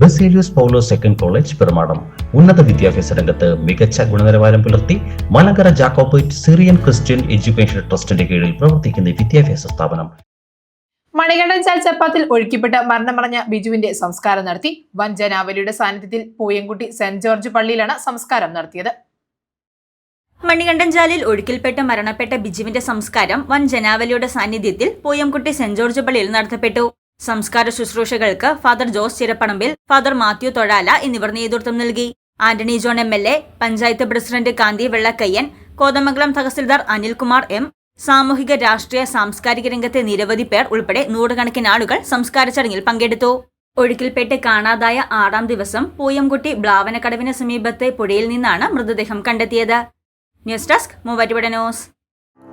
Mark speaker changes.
Speaker 1: Baselios Paulo second college Perumadam. ഉന്നത വിദ്യാഭ്യാസ രംഗത്ത് മികച്ച ഗുണനിലവാരം പുലർത്തി Malankara Jacobite Syrian Christian education ട്രസ്റ്റിന്റെ കീഴിൽ പ്രവർത്തിക്കുന്ന ഈ വിദ്യാഭ്യാസ സ്ഥാപനം.
Speaker 2: മണികണ്ഠൻ ചാൽച്ചപ്പാത്തിൽ ഒഴുക്കിപ്പെട്ട് മരണമടഞ്ഞ ബിജുവിന്റെ സംസ്കാരം നടത്തി വൻ ജനാവലിയുടെ സാന്നിധ്യത്തിൽ പൂയംകുട്ടി സെന്റ് ജോർജ് പള്ളിയിലാണ് സംസ്കാരം നടത്തിയത്.
Speaker 3: മണികണ്ഠൻചാലിൽ ഒഴുക്കിൽപ്പെട്ട് മരണപ്പെട്ട ബിജുവിന്റെ സംസ്കാരം വൻ ജനാവലിയുടെ സാന്നിധ്യത്തിൽ പൂയംകുട്ടി സെന്റ് ജോർജ് പള്ളിയിൽ നടത്തപ്പെട്ടു. സംസ്കാര ശുശ്രൂഷകൾക്ക് ഫാദർ ജോസ് ചിരപ്പണമ്പിൽ ഫാദർ മാത്യു തൊഴാല എന്നിവർ നേതൃത്വം നൽകി. Antony John M L A panchayat president Kanthi Vellakkayyan Kothamangalam tahsildar Anilkumar M സാമൂഹിക രാഷ്ട്രീയ സാംസ്കാരിക രംഗത്തെ നിരവധി പേർ ഉൾപ്പെടെ നൂറുകണക്കിന് ആളുകൾ സംസ്കാര ചടങ്ങിൽ പങ്കെടുത്തു. ഒഴുക്കിൽപ്പെട്ട് കാണാതായ ആറാം ദിവസം പൂയംകുട്ടി ബ്ലാവനക്കടവിന് സമീപത്തെ പുഴയിൽ നിന്നാണ് മൃതദേഹം കണ്ടെത്തിയത്. News desk Muvattupuzha news.